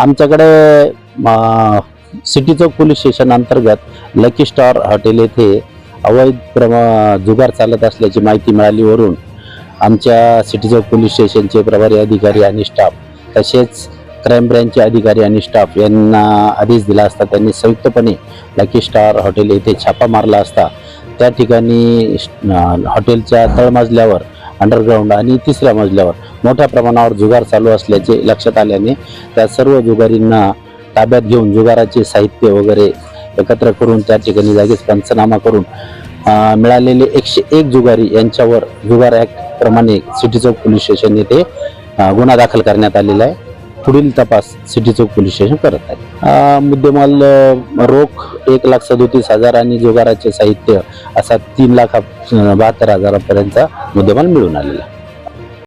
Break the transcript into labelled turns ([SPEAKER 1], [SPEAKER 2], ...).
[SPEAKER 1] आमच्याकडे city Chowk police station अंतर्गत lucky star hotel येथे अवैध प्रमा जुगार चालत असल्याची माहिती मिळालीवरून आमच्या सिटी चौक पोलीस स्टेशनचे प्रभारी अधिकारी आणि स्टाफ तसेच क्राईम ब्रँचचे अधिकारी आणि स्टाफ यांना आदेश दिला असता त्यांनी संयुक्तपणे लकी स्टार हॉटेल येथे छापा मारला असता. त्या ठिकाणी हॉटेलच्या तळमजल्यावर अंडरग्राऊंड आणि तिसऱ्या मजल्यावर मोठ्या प्रमाणावर जुगार चालू असल्याचे लक्षात आल्याने त्या सर्व जुगारींना ताब्यात घेऊन जुगाराचे साहित्य वगैरे एकत्र करून त्या ठिकाणी जागीच पंचनामा करून मिळालेले एकशे एक जुगारी यांच्यावर जुगार ॲक्ट प्रमाणे सिटी चौक पोलीस स्टेशन येथे गुन्हा दाखल करण्यात आलेला आहे. पुढील तपास सिटी चौक पोलीस स्टेशन करत आहे. मुद्देमाल रोख एक लाख सदोतीस हजार आणि जुगाराचे साहित्य असा तीन लाख बहात्तर हजारापर्यंतचा मुद्देमाल मिळून आलेला आहे.